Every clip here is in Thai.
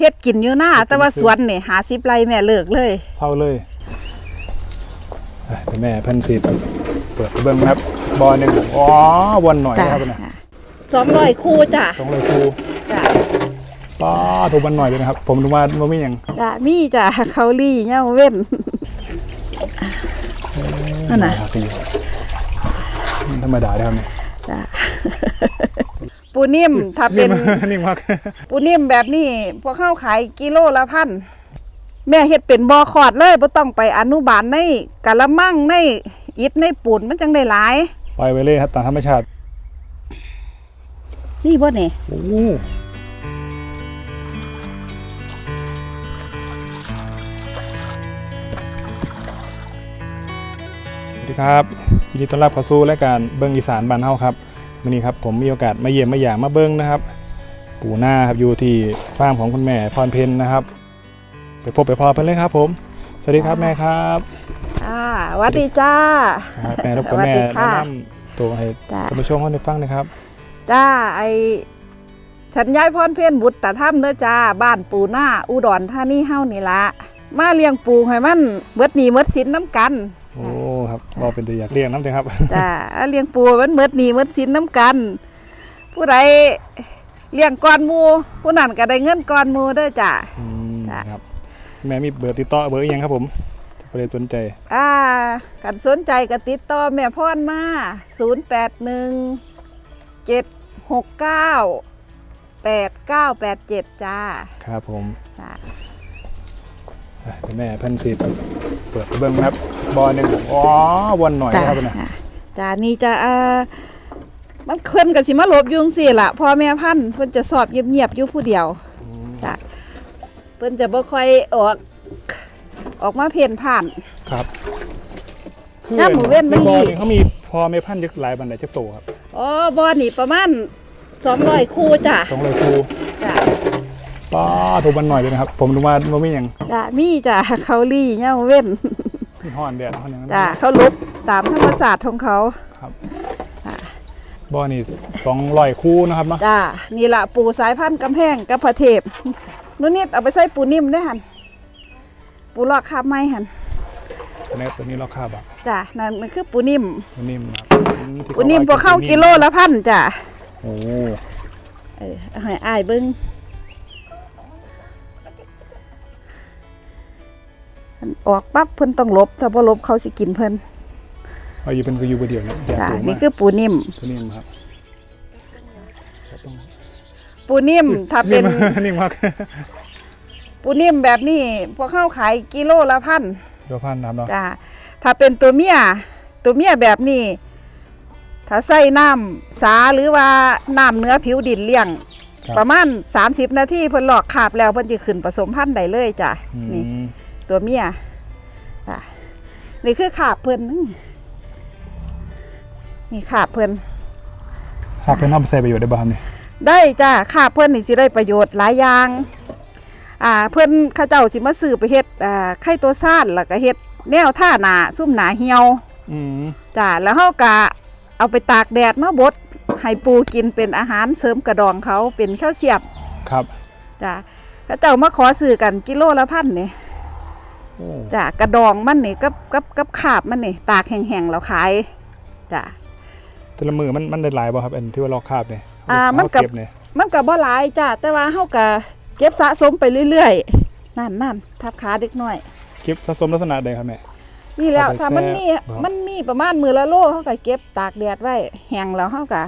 เฮ็ดกินอยู่หน้า แต่ว่าสวนนี่หาสิบไร่แม่เลิกเลยเผาเลยอะเดี๋ยวแม่เพันสีเปิดไปเบิ้งนะครับบอหนึ่งอ๋อวันหน่อยจ้ะนะครับนะสองร้อยคู่จ้ะสองเลยครูจ้ะป้าถูกวันหน่อยเลยนะครับ ผมดูว่ามันไม่ยังจ้ะมีจ้ะเขาลี่เงาเว้นนั่นน่ะครับพี่มันธรรมดาได้ครับเนี่ยจ้ะ ปูนิ่มถ้าเป็น นิ่มมากปูนิ่มแบบนี้พวกเข้าขายกิโลละพันแม่เฮ็ดเป็นบ่อขอดเลยบ่ต้องไปอนุบาลในกะละมังในอิฐในปูนมันจังได้หลายปล่อยไปเลยครับตามธรรมชาติ นี่บ่นี่โอ้สวัสดีครับยินดีต้อนรับเข้าสู่รายการเบิ้งอีสานบ้านเฮาครับ วันนี้ครับผมมีโอกาสมาเยี่ยมมาหยามมาเบิ้งนะครับปู่หน้าครับอยู่ที่ฟาร์มของคุณแม่พรเพนนะครับ ไปพบไปพอเพิ่นเลยครับผม สวัสดีครับแม่ครับอ่าหวัดดีจ้าครับแม่รบกวนแม่สวัสดีแนะค่ะนำตัวให้จ้าท่านผู้ชมเขาได้ฟังหนะครับ จ้าไอฉันย้ายพรเพียนบุตรตะถ้ำเด้อจ้าบ้านปูหน้าอุดรธานีเฮานี่ละมาเลี้ยงปูให้มันเบิดหนีเบิดสินน้ำกัน โอ้ ครับเราเป็นตัวอยากเรียกน้ำเลยครับจ้าเอาเลี้ยงปูให้มันเบิดหนีเบิดสินน้ำกัน ผู้ใดเลี้ยงก้อนหมูผู้นั้นก็ได้เงินก้อนหมูเด้อจ้าอืมจ้ะครับแม่มีเบอร์ติดต่อเบอร์อิหยังครับผมประเด็นสนใจ อ่ากันสนใจก็ติดต่อแม่พ่อนมา0 8 1 7 6 9 8 9 8 7 จ้า ครับผมจ้าอะเดี๋ยว แม่เพันสีเปิดไปเบิ้งนะครับบอหนึ่งอ๋อวันหน่อยจ้านะครับนะจ้านี่จะอ่ามันเพิ่นก็สิมาหลบอยุงสิล่ะพ่อแม่พันธุ์เพิ่นจะสอบเงียบๆอยู่ผู้เดียวอืมจ้าเพิ่นจะบ่ค่อยออก ออกมาเพ่นผ่านครับน้ำหมูเว้นมันใบอดีนี่เขามีพอเมพันธุ์ยึกหลายบันไดจะโตครับอ๋อบอนี่ประมาณ200คู่จ้าสองเลยครูจ้า ป้าถูกวันหน่อยเลยนะครับ ผมดูว่ามันไม่ยังจ้ามีจ้าเขาลี่เงาเว้นที่ห้อนแดดห้อนอย่างนั้นจ้าเขาลบตามธรรมศาสตร์ของเขาครับจ้ะบอนี่สองร้อยคู่นะครับเนาะจ้านี่ละปูสายพันธุ์กำแพงกับพระเทพนู่นนิดเอาไปใส่ปูนิ่มได้หันปูลอกคาบไม้หันตัวนี้ตัวนี้เราค่าบักจ้านั่นมันคือปูนิ่มตัวนิ่มครับอืมที่ปูนิ่มพว่อเข้ากิโลละพันจ้าโอ้เออเอาให้อายเบิ้ง อันออกปั๊บเพิ่นต้องลบ ถ้าบ่ลบเขาสิกินเพิ่นเอาอยู่เป็นคืออยู่ประเดียวเนี่ยแยกจ้าตัวนี่มาคือปูนิ่ม ตัวนิ่มครับครับต้องปูนิ่มถ้าเป็น นิ่มมากปูนิ่มแบบนี้พวกเข้าขายกิโลละพันเดี๋ยวพันนะครับเนาะจ้าถ้าเป็นตัวเมียตัวเมียแบบนี้ ถ้าใส่น้ำสาหรือว่าน้ำเนื้อผิวดินเลี้ยง ครับประมาณ 30 นาทีเพิ่นหลอกขาบแล้วเพิ่นจะขึ้นผสมพันธุ์ได้เลยจ้ะอืนี่ม ตัวเมียจ้ะนี่คือขาบเพิ่นนี่ขาบเพิ่นหากเพื่อนเอาไปใส่ประโยชน์ได้บ้างเนี่ยได้จ้ะขาบเพิ่นนี่สิได้ประโยชน์หลายอย่างอ่าเพิ่นเข้าเจ้าสิมาซื้อไปเฮ็ดอ่าไข่ตัวซ่านแล้วก็เฮ็ดแนวท่าหนาซุ่มหนาเหี่ยวอืมจ้ะแล้วเฮากะเอาไปตากแดดมาบดให้ปูกินเป็นอาหารเสริมกระดองเขาเป็นแคลเซียมครับจ้ะแล้วเจ้ามาขอซื้อกันกิโลละพันนี่โอ้ จ้ะกระดองมันนี่กับกับกับขาบมันนี่ตากแห้งๆแล้วขายจ้ะแต่ละมือมันมันได้หลายบ่ครับอันที่ว่าลอกคราบเนี่ยอ่าเมันกับเก็บเนี่ยมันก็บ่หลายจ้ะแต่ว่าเฮากะเก็บสะสมไปเรื่อยๆนั่นนั่นทับขาเด็กน้อย เก็บผสมลักษณะใดครับแม่นี่แล้วเอาไปถ้ามันมีแช่บ่มันมีประมาณมือละโลเฮาก็เก็บตากแดดไว้แห้งแล้วเฮากะ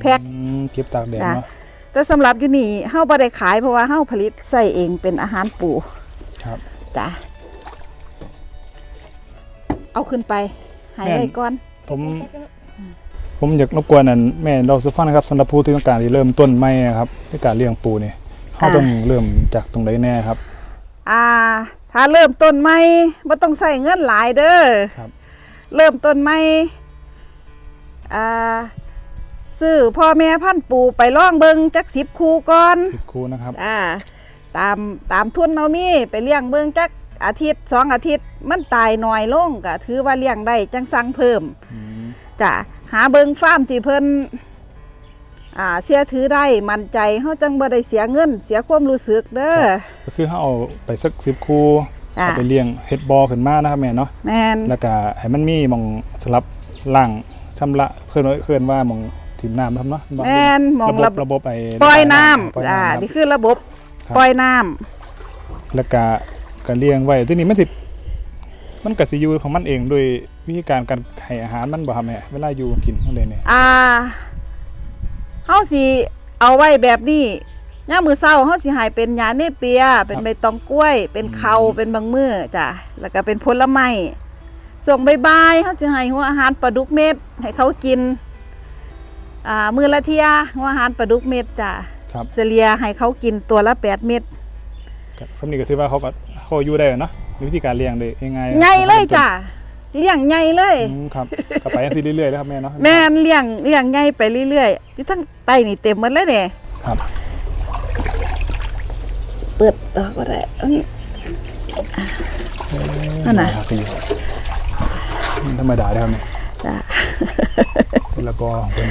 แพ็คอืมเก็บตากแดดจ้ะเนาะแต่สำหรับอยู่นี่เฮาบ่ได้ขายเพราะว่าเฮาผลิตใส่เองเป็นอาหารปูครับจ้ะ เอาขึ้นไป หายไว้ก่อน ผม ผมอยากรบกวนนั่นแม่เราสุฟังนะครับสำหรับผู้ที่ต้องการที่เริ่มต้นใหม่นะครับในการเลี้ยงปูเนี่ยเขาต้องเริ่มจากตรงไหนแน่ครับ อ่า ถ้าเริ่มต้นใหม่บ่ต้องใส่เงินหลายเด้อครับ เริ่มต้นใหม่อ่าซื้อพ่อแม่พันธุ์ปูไปล่องเบิงจักสิบคูก่อนสิบคูนะครับ อ่า ตามตามทุนเนามีไปเลี้ยงเบิงจัก อาทิตย์สองอาทิตย์มันตายน้อยลงก็ถือว่าเลี้ยงได้จังสั่งเพิ่มอืมจ้ะหาเบิงฟาร์มที่เพิ่นอ่าเสียถือได้มั่นใจเฮาจังบ่ได้เสียเงิน เสียความรู้สึกเด้อก็คือเขาเอาไปสักสิบคูจ้ะเอาไปเลี้ยงเฮ็ดบอขึ้นมานะครับแม่เนาะแม่นแล้วก็ให้มันมีหมองสลับล่างชำระเพื่อนว่าเพื่อนว่าหมองถิ่มน้ำนะครับเนาะแม่นมองระระบบระบบไอ้ปล่อยน้ปล่อยำอ่าน้ำครับนี่คือระบบครับปล่อยน้ำแล้วก็ ก็เลี้ยงไว้ที่นี่มันสิมันก็สิอยู่ของมันเองโดยวิธีการการให้อาหารมันบ่ครับแม่เวลาอยู่กินนั่นเลยเนี่ยอ่าเฮาสิเอาไว้แบบนี้ยามมื้อเช้าเฮาสิให้เป็นยาเนเปีย เป็นใบตองกล้วย เป็นเขาเป็นบางมื้อจ้ะแล้วก็เป็นผลไม้ส่วงบ่ายๆเฮาสิให้หัวอาหารปลาดุกเม็ดให้เขากินอ่ามื้อละเที่ยหัวอาหารปลาดุกเม็ดจ้ะครับเฉลี่ยให้เขากินตัวละ8เม็ดก็สำนีก็ถือว่าเขาก็ เขาอยู่ได้เนาะมีวิธีการเลี้ยงได้ง่ายๆใหญ่เลยจ้ะเลี้ยงใหญ่เลยอืมครับก็ไปจังซี่เรื่อยๆแล้วครับแม่เนาะแม่นเลี้ยงเลี้ยงใหญ่ไปเรื่อยๆที่ทั้งไตนี่เต็มหมดเลยเนี่ยครับเปิดดอกก็ได้อันนี้ นั่นน่ะ ครับพี่ธรรมดาได้ครับเนี่ยจ้ะ เป็นละกอของเพิ่น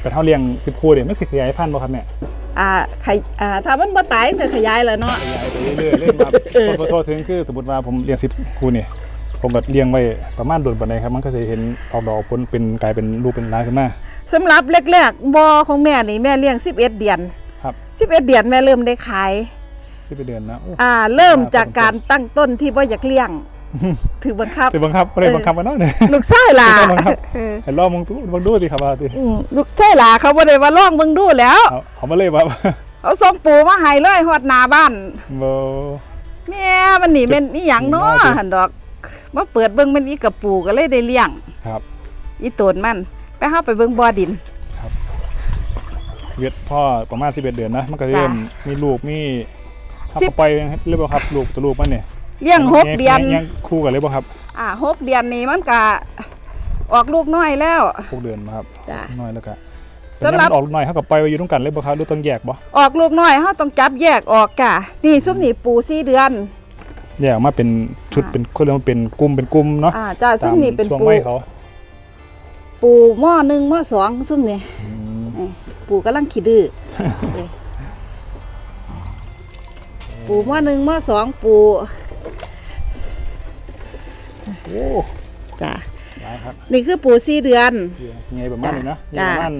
แต่เท่าเลี้ยงสิบคู่เนี่ยมันสิขยายพันธุ์บ่ครับแม่ อ่าขยอ่าถ้ามันบ่ตายมันก็ขยายแล้วเนาะ ขยายไปเรื่อยๆเล่นมาโทษโทษถึงคือสมมติว่าผมเลี้ยงสิบคู่เนี่ยผมก็เลี้ยงไว้ประมาณโดนปานใดครับ มันก็จะเห็นออกดอกผลเป็นกลายเป็นรูปเป็นลายขึ้นมาสำหรับแรกๆบ่ของแม่นี่แม่เลี้ยง 11 เดือน ครับ11 เดือนแม่เริ่มได้ขายสิบเดือนนะโอ้ อ่าเริ่มจากการตั้งต้นที่บ่อยากเลี้ยง ถือบังคับแต่บังคับไม่ได้บังคับมาเนาะเนี่ยลูกชายล่ะไม่ต้องบังคับเออให้ลองมึงดูมึงดูสิครับว่าสิอืมลูกชายล่ะเขาบ่ได้ว่าลองเบิ่งดูแล้วเอาเอามาเลยว่าเอาส่งปูมาให้เลยฮอดหน้าบ้านบ่แม่มันนี่แม่นอีหยังเนาะจุดน้อยสิหั่นดอกมาเปิดเบิ่งมันอีกระปูก็เลยได้เลี้ยงครับ อีตนมันไปเฮาไปเบิ่งบ่อดินสิบเอ็ดพ่อประมาณสิบเอ็ดเดือนนะมันก็เริ่มจ้ะมีลูกมีถ้าสิบเขาไปเรียกว่าครับ ลูกตัวลูกมันเนี่ย เลี้ยงหกเดือนยังคู่กันเลยบ่ครับ อ่าหกเดือนนี่มันก็ออกลูกน้อยแล้วหกเดือนมาครับจ้ะน้อยแล้วก็สำหรับออกน้อยเขากับไปไว้อยู่ตรงกันเลยบ่ครับหรือต้องแยกบ่ออกลูกน้อยเฮาต้องจับแยกออกกะนี่ซุมนี่ปูสี่เดือนแยกออกมาเป็นชุดอ่าเป็นคนเรียกว่าเป็นกลุ่มเป็นกลุ่มเนาะอ่าจ้าซุมนี่เป็นช่วงปูวัยเขาปูหม้อหนึ่งหม้อสองซุมนี่อืมนี่ปูกำลังขี้ดื้อนี่ปูหม้อหนึ่งหม้อสองปู โอ้จ้ะหลายครับนี่คือปูสี่เดือน ยังไงประมาณนี้นะจ้ะประมาณ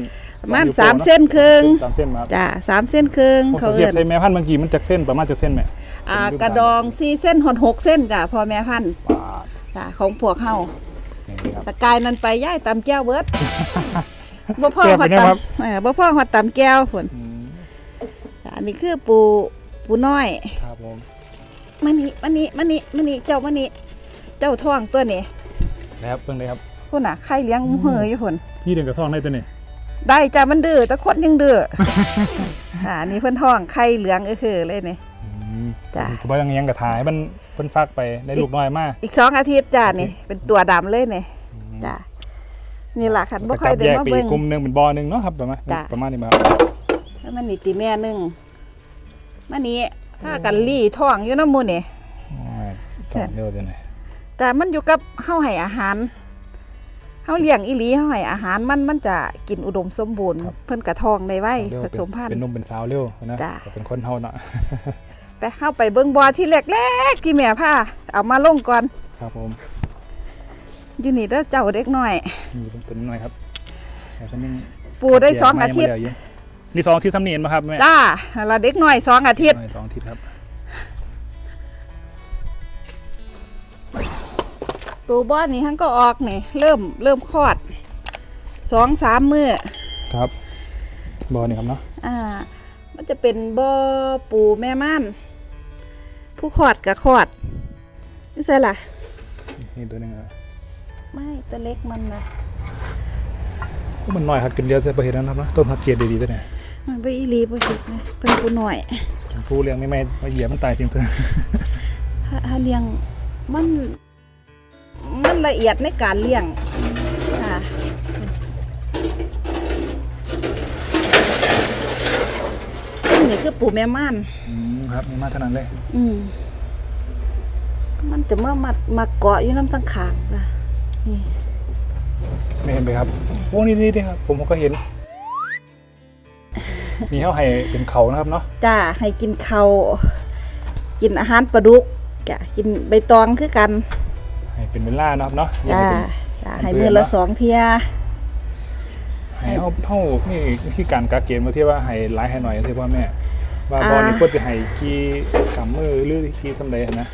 ประมาณนิ้วโป้สามอะเส้นครึ่งสามเส้นมาครับจ้ะสามเส้นครึ่งเขาเขาเทียเอิ้บนใช้แม่พันธุ์บางทีมันจะเส้นประมาณจะเส้นไหมอ่ากระดองสี่เส้นหดหกเส้นจ้ะพ่อแม่พันธุ์ปาดจ้ะของพวกเฮาอย่างนี้ครับ ตะกายนั้นไปย่ายตำแก้วเบิดบ่พ่อแก้วฮอเป็ดนไงครับ ตำเออบ่พ่อฮอดตำแก้วพุ่นอืมอันนี้คือปูปูน้อย ครับผม มานี่มานี่มานี่มานี่เจ้ามานี่ เจ้าท้องตัวนี้นะครับเพิ่งเลยครับพุ่นน่ะไข่เลี้ยงเหออยู่พุ่นที่เดินกระท่องได้ตัวนี้ได้จ้ะมันดื้อแต่คนยังดื้ออ่านี่เพิ่นท้องไข่เหลืองเออคือเลยนี่อืมจ้ะคือว่ายังยังกระถายมันเพิ่นฟักไปได้ลูกน้อยมาก อีกสองอาทิตย์จ้ะนี่ เป็นตัวดำเลยนี่จ้ะนี่ล่ะคันบ่ค่อยได้แยกมาไปอีเบิ่กงกลุ่มหนึงเป็นบ่อหนึงเนาะครับประมาณจ้ะประมาณนี้มาครับแล้วมันนี่ติแม่หนึงมานี่พากันลี่ท้องอยู่น้ำหมูนี่โอ้ยต่อเร็วจังเล ยแต่มันอยู่กับเฮาให้อาหารเฮาเลี้ยงอีหลีเฮาให้อาหารมันมันจะกินอุดมสมบูรณ์ เพิ่นกระทองได้ไว้เร็วผเป็นสมพันเป็นธุ์หนุ่มเป็นสาวเร็วนะจ้ะเป็นคนเฮาเนาะไปเฮาไปเบิ่งบ่อที่แรกๆที่แม่พาเอามาลงก่อน ครับผมอยู่นี่เด้อเจ้าเด็กน้อยนี่เป็นตัวน้อยครับแต่คนนึงปูได้สองอาทิตย์เดี๋วอยู่นี่สองอาทิตย์ทำเนียนมาครับแม่จ้าละเด็กน้อยสองอาทิตย์น้อยสองอาทิตย์ครับ ตัวบ่อนี่ทั้งก็ออกนี่เริ่มเริ่มคลอดสองสามมื้อครับบ่อนี่ครับเนาะอ่า มันจะเป็นบ่อปูแม่ม่านผู้คลอดกับคลอดนี่ใช่ล่ะนี่ตัวหนึงครับไม่ตัวเล็กมันนะโอ้มันน้อยครับกินเดียวจะไปเห็นแล้วนะครับเนาะต้องสังเกตดีๆตัวเนี่ยมันไปอีหลีบ่เห็นนะเพิ่นปูน้อยผู้เลี้ยงไม่ไม่มาเหยียบมันตายจริงเถอะถ้าถ้าเลี้ยงมัน มันละเอียดในการเลี้ยงค่ะซึ่งนี่คือปูแม่ม่านอืมครับมีมาเท่านั้นเลย อืมมันจะเมื่อมามาเกาะอยู่น้ำตั้งขางจ้ะนี่ไม่เห็นไปครับโอ้นี่นี่นี่ครับ ผมก็เห็น นี่เฮาให้เป็นเขานะครับเนาะจ้าให้กินข้าวกินอาหารปลาดุกจ้ะกินใบตองคือกัน ให้เป็นเวลานะครับเนาะจ้าอย่าจ้าให้ให้เป็นมือละสองเที่ย ให้เฮาเฮานี่คือการกาเกณฑ์มาที่ว่าให้หลายให้หน่อยที่พ่อแม่ ว่าบอลนี่ควรจะให้ขี่กำมือหรือขี่ทำใดนะ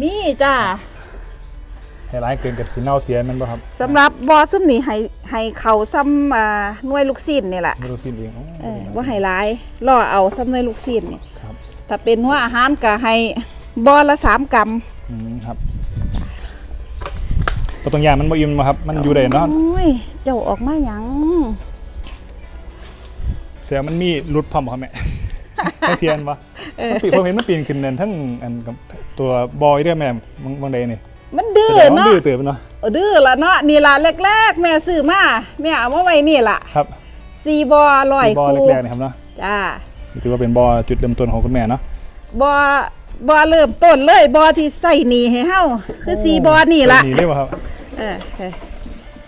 มีจ้าให้หลายเกินกับสิเน่าเสียแมันบ่ครับสำหรับบอซุ่มนี่ให้ให้เขาซ้ำอ่าหน่วยลูกศิษย์นี่แหละไม่รู้สิ้นเองอ๋อเออว่าให้หลายล่อเอาซ้ำหน่วยลูกศิษย์นี่ครับถ้าเป็นว่าอาหารก็ให้บอละสามกรัมอืมครับ บ่ต้องยานมันบ่อิ่มบ่ครับมันอยู่ได้เนาะโอ้ยเจ้าออกมาหยังเสียมันมีรุดพร้อมบ่ครับแม่ให้เทียนบ่เออมันปีผมเห็นมันปีนขึ้นนั่นทั้งอันกับตัวบอยเด้อแม่บางบางใดนี่มันดื้อแสดงว่ามันเนาะดื้อเติบเนาะเออดื้อละเนาะนี่ละแรกๆ แม่ซื้อมาแม่เอามาไว้นี่ล่ะครับสี่บอลอยบอคู่แรกๆนะครับเนาะจ้านี่ถือว่าเป็นบอจุดเริ่มต้นของคุณแม่เนาะบอบอเริ่มต้นเลยบอที่ใส่หนีให้เฮาคือสี่บอนี่ละนี่เรียกว่าครับ เออเออ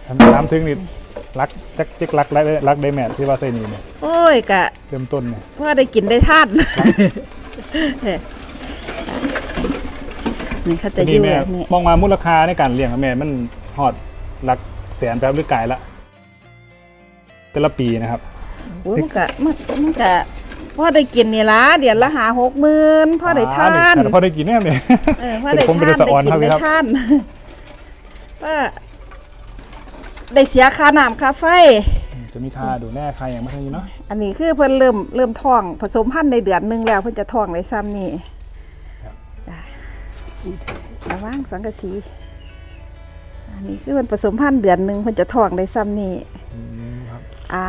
ทำตามถึงนี่รักจักจักรักรักได้รักได้แม่ที่ว่าใส่นี่เนี่ยโอ้ยกะเริ่มต้นเนี่ยพ่อได้กินได้ทานเออนี่เขาจะทีอนี้ยู่แม่แบบนี้มองมามูลค่าในการเลี้ยงของแม่มันฮอดหลักแสนแป๊บหรือไกลละแต่ละปีนะครับโอ้ยมันกะมันมันกะพ่อได้กินนี่ละเดือนละหาหกหมื่นพ่อได้ทานแต่พอได้กินแน่เนี่ยเออพ่อได้ผมเป็นทานสะออนได้กินครับได้ครับทาน ว่าได้เสียค่าน้ำค่าไฟ จะมีค่าดูแน่ค่าอย่างไม่เท่านี้เนาะอันนี้คือเพิ่นเริ่มเริ่มท้อง ผสมพันธุ์ในเดือนหนึงแล้วเพิ่นจะท้องในซ้ำนี่จ้ะระวังสังกะสี อันนี้คือเพิ่นผสมพันธุ์เดือนหนึงเพิ่นจะท้องในซ้ำนี่ อืมครับอ่า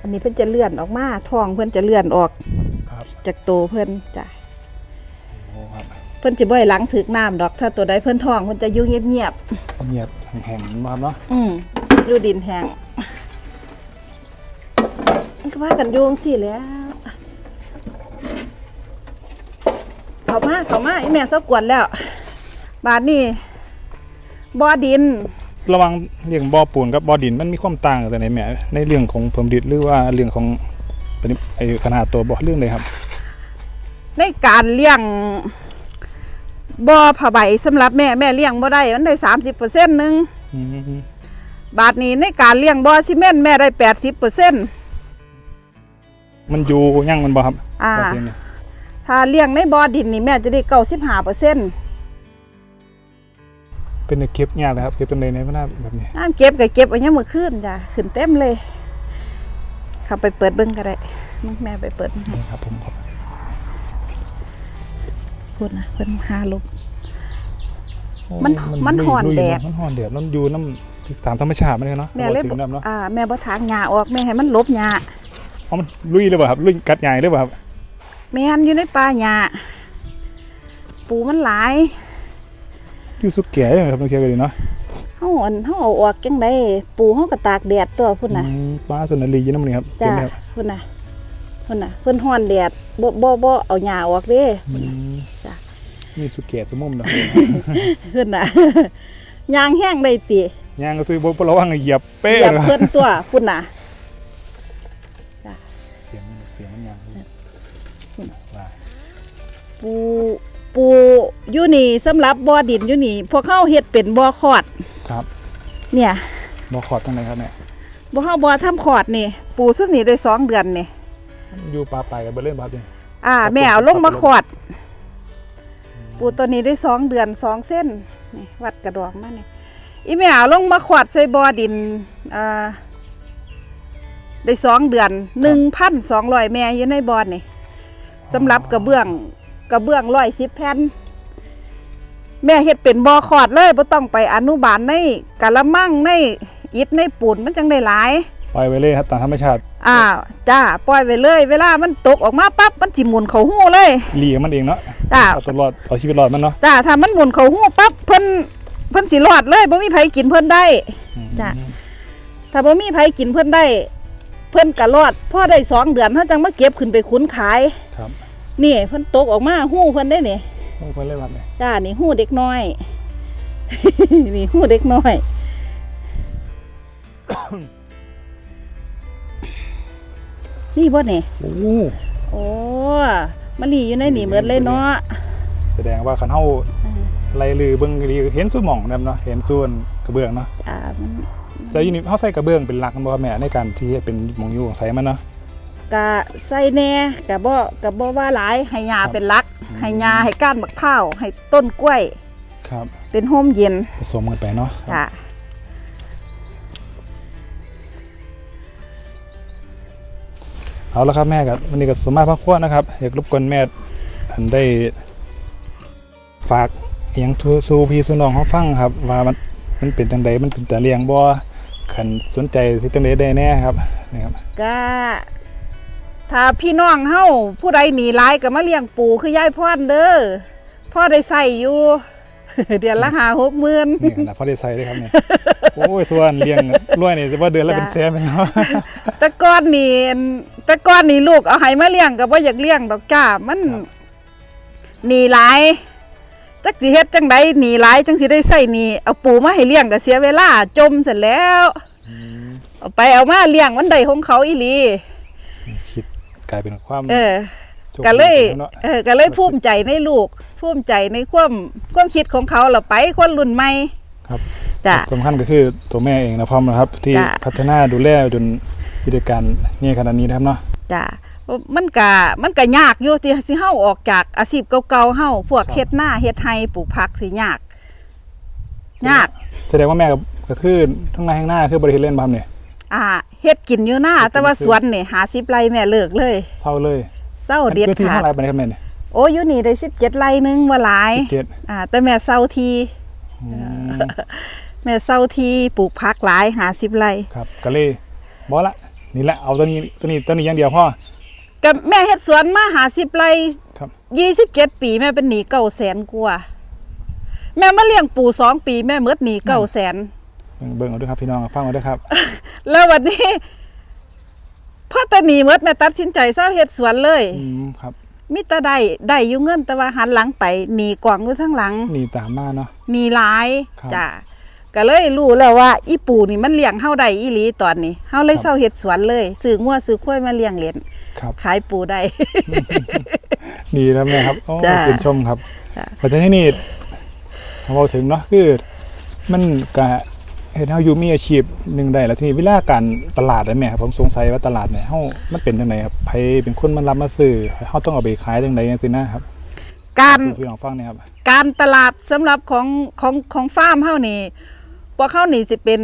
อันนี้เพิ่นจะเลื่อนออกมาท้องเพิ่นจะเลื่อนออกครับจากโตเพิ่นจ้ะโอ้ครับเพิ่นจะบ่ให้หลังถึกน้ำดอก ถ้าตัวใดเพิ่นท้องเพิ่นจะอยู่เงียบเงียบแห้งๆนะครับเนาะๆอืมอยู่ดินแห้งมันก็ว่ากันอยู่จังซี่แหล้วเขามาเขามาไอแม่เศร้ากวนแล้ว บาดนี้บ่อดิน ระหวังเรื่องบ่อปูนกับบ่อดินมันมีความต่างกันแต่ไหนแม่ในเรื่องของเพิ่มดินหรือว่าเรื่องของเป็นไอขนาดตัวบ่อเรื่องเลยครับ ในการเลี้ยง บ่อผ้าใบสำหรับแม่แม่เลี้ยงบ่ได้มันได้สามสิบเปอร์เซ็นต์นึงอืมบาทนี้ในการเลี้ยงบ่อซีเมนต์แม่ได้แปดสิบเปอร์เซ็นต์ มันอยู่ยั่งมันบ่ครับอ่า บ่อเทียนนี่ถ้าเลี้ยงในบ่อดินนี่แม่จะได้เก้าสิบห้าเปอร์เซ็นต์เป็นเก็บยากเลยครับเก็บเป็นในในพนาแบบนี้น้ำเก็บก็เก็บไว้ยังมือขึ้นจ้ะขึ้นเต็มเลย เข้าไปเปิดเบิ้งก็ได้มึงแม่ไปเปิดให้นี่ครับผมครับ พูดนะเพิ่นหาลมมันมันลุยห่อนลุยแดด มันห่อนแดดมันอยู่น้ำตามธรรมชาติมันเลยเนาะแม่เลยบ่ถึงน้ำเนาะอ่าแม่บ่ทางหญ้าออกแม่ให้มันลบหญ้าอ๋อมันลุยเลยเปล่ะครับลุยกัดใหญ่เลยเปล่ะครับแม่นอยู่ในป่าหญ้าปูมันหลายอยู่สุกแก่เลยครับต้องเคี่ยวกันดีเนาะเฮาอันเฮาเอาออกจังไดปูเฮาก็ตากแดดตัวพุ่นน่ะอืมปลาสนาลีอยู่น้ำนี่ครับจ้าเห็นไหมครับพุ่นน่ะพุ่นน่ะเพิ่นฮ้อนแดดบ่บ่บ่เอาหญ้าออกเด้อื มจ้ะนี่สุกแก่สมุมเนาะเพิ่นน่ะ ยางแห้งได้ติย่างก็ซื้อบ่ระวังเหยียบเป๊ะเหยียบเลยเพิ่นตัวพุ่นน่ะ เสียงมันเสียงมันยางว่าปูปูอยู่นี่สำหรับบ่อดินอยู่นี่พวกเฮาเฮ็ดเป็นบ่อคอด ครับเนี่ยบ่ขอดตรงไหนครับเนี่ยบ่เฮาบ่ทำคอดนี่ ปูซุมนี่ได้สองเดือนนี่ อยู่ปลาไปกับเบลเล่นบ่ครับเนี่ย อ่าครับแม่เอาผมลงมาครับขอด ปูตัวนี้ได้สองเดือนสองเส้นนี่วัดกระดองมานี่อีแม่เอาลงมาขอดใส่บ่อดินอ่าได้สองเดือนหนึ่งพันสองร้อยแม่อยู่ในบ่อนี่สำหรับกระเบื้องกระเบื้องร้อยสิบแผ่นแม่เฮ็ดเป็นบ่อขอดเลยบ่ต้องไปอนุบาลในกะละมังในอิฐในปูนมันจังได้หลาย ปล่อยไปเลยครับตามธรรมชาติ อ่าจ้าปล่อยไปเลย เวลามันตกออกมาปั๊บมันสิหมุนเขาหู้เลยหลีกับมันเองเนาะจ้าเอาตัวรอดเอาชีวิตรอดมันเนาะจ้าถ้ามันหมุนเขาหู้ปั๊บเพิ่นเพิ่นสิรอดเลยบ่มีไผกินเพิ่นได้อืมจ้ะถ้าบ่มีไผกินเพิ่นได้ เพิ่นก็รอดพอได้สองเดือนเฮาจังมาเก็บขึ้นไปขุนขายครับนี่เพิ่นตกออกมาหู้เพิ่นได้นี่โอ้เพิ่นเล่นแบบนี้จ้านี่หู้เด็กน้อย นี่หู้เด็กน้อย นี่บ่นี่โอ้โอ้มะลีอยู่ในนี่เหมือนเลยเนาะแสดงว่าคันเฮาไล่ลือเบิ่งดีเห็นส่วนหม่องนํเนาะเห็นส่วนกระเบื้องเนาะจ้ามันแต่อยู่นี่เฮาใส่กระเบื้องเป็นหลักบ่ครับแม่ในการที่เป็นหม่องอยู่ของใส่มันเนาะกะใส่แหน่กะบ่กะบ่ว่าหลายให้ยาครับเป็นหลักอืมให้ยาให้ก้านมะพร้าวให้ต้นกล้วยครับ เป็นโฮมเย็นผสมกันไปเนาะจ้า เอาละครับแม่กับวันนี้ก็สมมาพักควรนะครับอยากรบกวนแม่อันได้ฝากอหยังทูสู่พี่สู่น้องเขาฟังครับ ว่ามันมันเป็นจังไดมันเป็นแต่เลี้ยงบ่ขันสนใจที่จังไดได้แน่ครับนี่ครับก็ถ้าพี่น้องเฮาผู้ใดหนีหลายก็มาเลี้ยงปูคือยายพรเด้อพ่อได้ใส่อยู่เดือนละหาหกหมื่นนี่ขนาดพอได้ใส่เลยครับเนี่ยโอ้ยส่วนเลี้ยงรวยนี่ว่าเดือนละเป็นแสนเลยเนาะแต่ก่อนนี่ แต่ก่อนนี่ลูกเอาให้มาเลี้ยงก็บ่อยากเลี้ยงดอกจ้ามันครับ หนีหลายจักสิเฮ็ดจังไดหนีหลายจังสิได้ใส่หนีเอาปูมาให้เลี้ยงก็เสียเวลาจมเสร็จแล้วอืมเอาไปเอามาเลี้ยงมันได้ของเขาอีหลีคิดกลายเป็นความเออ โชคก็เลยดีเนาะเออก็เลยภูมิใจในลูกภูมิใจในความความคิดของเขาเราไปคนรุ่นใหม่ครับจ้ะ สำคัญก็คือตัวแม่เองนะพร้อมนะครับ ที่จ้ะ พัฒนาดูแลจน กิจการนี่ขนาดนี้นะครับเนาะจ้ะมันก็มันก็ยากอยู่ที่สิเฮาออกจากอาชีพเก่าๆเฮาพวกครับเฮ็ดหน้าเฮ็ดไร่ปลูกผักสิยาก ยาก แสดงว่าแม่กับกระทือทั้งในข้างหน้าคือบริเวณเล่นบ้ามเนี่ยอ่าเฮ็ดกินอยู่หน้าเฮ็ดกินแต่ว่าคือสวนนี่50ไร่แม่เลิกเลยเท่าเลยเศร้าเด็ดพื้นที่ขาเท่าดไรไปนะครับแม่เนี่ยโอ้อยู่นี่ได้17ไร่หนึงบ่หลายเจ็ดอ่า แต่แม่เศร้าทีอืมแม่เศร้าทีปลูกผักหลาย50ไร่ครับก็เลยบอละ นี่แหละเอาตัวนี้ตัวนี้ตัวนี้อย่างเดียวพ่อก็แม่เฮ็ดสวนมา50ไร่ครับ ยี่สิบเจ็ดปีแม่เป็นหนี้เก้าแสนกว่า แม่มาเลี้ยงปู่สองปีแม่เมดหนี้เก้าแสน เบิ่งเบิ่งเอาด้วยครับพี่น้องฟังเอาด้วยครับ แล้ววันนี้พ่อตาหนีเมดแม่ตัดสินใจเศร้าเฮ็ดสวนเลย อืมครับมิตรได้ได้อยู่เงินแต่ว่าหันหลังไปหนีกวางอยู่ทั้งหลังนี่ตามมาเนาะ หนีหลายครับ จ้ะ ก็เลยรู้แล้วว่า อีปู่นี่มันเลี้ยงเฮาได้อีหลีตอนนี้เฮาเลยครับเศร้าเฮ็ดสวนเลยซื้องัวซื้อควายมาเลี้ยงเล่นครับ ขายปูได้ ดีแล้วแม่ครับโอ้จ้ะ คุณชมครับจ้ะปัจจัยที่นี่เราถึงเนาะคือ มันกะเห็นเฮาอยู่มีอาชีพหนึ่งได้แล้วทีนี้เวลาการตลาดได้แม่ครับผมสงสัยว่าตลาดเนี่ยเฮามันเป็นจังไดครับไผเป็นคนมันรับมาซื้อเฮาต้องเอาไปขายจังไดจังซี่นะครับการ สู่พี่น้องฟังเนี่ยครับ การตลาดสำหรับของของของฟาร์มเฮานี่ พวกเขานี่สิเป็น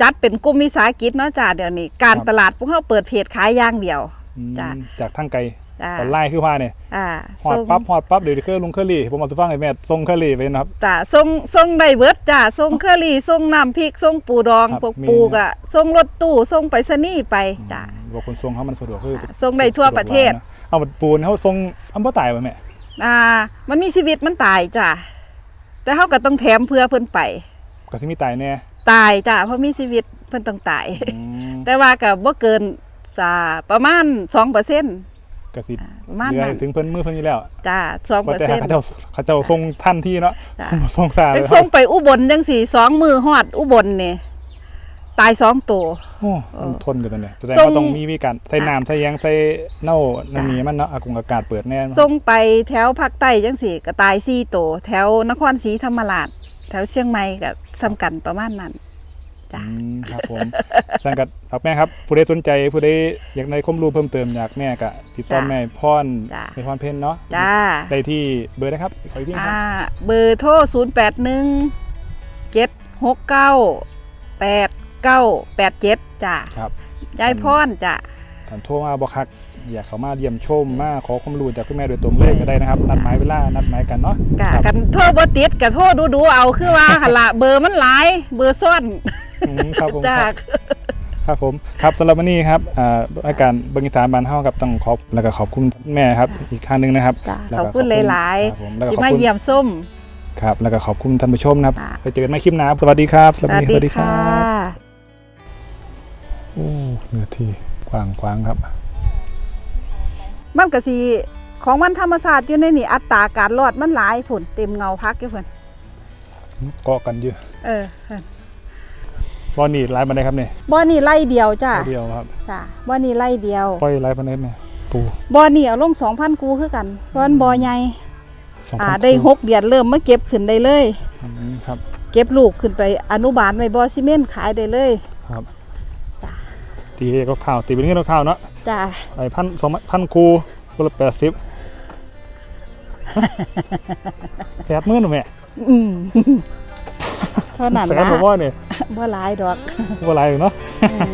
จัดเป็นกลุ่มวิสาหกิจเนาะจ้าเดี๋ยวนี้ การครับ ตลาดพวกเขาเปิดเพจขายอย่างเดียว อืมจ้ะ จากทางไกลจ้าออนไลน์คือว่าเนี่ยอ่าฮอดส่งปั๊บฮอดปั๊บเดี๋ยวเครื่องลงเครื่องรีผมเอาสิฟังให้แม่ส่งเครื่องรีไปนะครับ จ้าส่งส่งได้เบิดจ้าส่งเคอรี่ส่งน้ำพริกส่งปูดองครับพวกมี ปูกะส่งรถตู้ส่งไปสนีย์ไปจ้าอืมว่าคนส่งเขามันสะดวกคือจ้ะส่งได้ทั่วประเทศสดกกว่านะเอาบัดปูนเขาส่งอำบ่ตายบ่แม่อ่า มันมีชีวิตมันตายจ้าแต่เขาก็ต้องแถมเพื่อเพิ่นไป ก็สิมีตายแน่ตายจ้าเพราะมีชีวิตเพิ่นต้องตาย อืมแต่ว่าก็บ่เกินสาประมาณ2%เปอร์เซ็นต์ก็สิประมาณเหลือนั้นถึงเพิ่นมือเพิ่นอยู่แล้วจ้าสองเปว่าอร์แต่เซ็นต์เขาเจ้าเขาเจ้าส่งทันที่เนาะจ้ะ บ่ส่งสายเป็นเลยส่งไปอุบลจังสี่สองมือหอดอุบลนี่ตายสองตัว โอ้เออมันทนกันตัวเนี่ยแต่ส่งเขาต้องมีวิการใส่น้ำใส่หยังใส่เน่าน้ำมีมันเนาะอากงอากาศเปิดแน่ส่งไปแถวภาคใต้จังสี่ก็ตายสี่ตัวแถวนครศรีธรรมราช แถวเชียงใหม่ก็สำกันประมาณนั้นจ้ะอืมครับผมสังกัดฝากแม่ครับผู้ใดสนใจผู้ใดอยากได้ความรู้เพิ่มเติมอยากแม่ก็ติดต่อแม่พรจ้ะแม่พรเพ็ญเนาะจ้าได้ที่เบอร์นะครับขออีกทีนะคอ่ารับเบอร์โทรศูนย์แปดหนึ่งเจ็ดหกเก้าแปดเก้าแปดเจ็ดจ้ะครับยายพรจ้ะถามโทรมาบอกคัก อยากเข้ามาเยี่ยมชมมาขอความรู้จากคุณแม่โดยตรงเลยก็ได้นะครับนัดหมายเวลานัดหมายกันเนาะกะครับกันโทรบ่ติดกับโทรดูดูๆเอาคือว่าหนละเบอร์มันหลายเบอร์ซ่อนอืมครับผมจ้าครับครับผมครับสำหรับวันนี้ครับอ่ารายการเบิงอีสานบานเฮากับต้องขอบแล้วก็ขอบคุณแม่ครับ อีกครั้งหนึ่งนะครับจ้ะแล้วขอบก็คุณหลาย ครับผมแล้วๆก็ที่ขอบมาคุณเยี่ยมส้มครับแล้วก็ขอบคุณท่านผู้ชมนะครับค่ะไปเจอกันใหม่คลิปหน้าสวัสดีครับสวัสดีค่ะโอ้เนื้อที่กว้างกว้างครับ มันก็สิของมันธรรมศาสตร์อยู่ในนี่อัตราการรอดมันหลายผลเต็มเงาพักอยู่เพิ่นเกาะกันเยอะเออเพิ่นบอนี่ไล่บันไดครับเนี่ยบ่อนี่ไล่เดียวจ้ะเดียวครับจ้ะบ่อนี่ไล่เดียวปล่อยไล่บันไดเนี่ยปูบ่อนี่เอาลง2,000กูคือกันเพราะมันบ่อใหญ่สองพันอ่าได้หกเดือนเริ่มมาเก็บขึ้นได้เลยอืมครับ เก็บลูกขึ้นไปอนุบาลไว้บ่อซีเมนต์ขายได้เลย ครับจ้ะตีก็ข้าวตีเป็นเงินก็ข้าวเนาะ จ้ะไอ้พันสองพันคูคนละแปดสิบแปดหมื่นหรือแม่อืมเท่านั้นแสนละผมว่าเนี่ยบ่หลายดอก ว่าไรเนาะอืม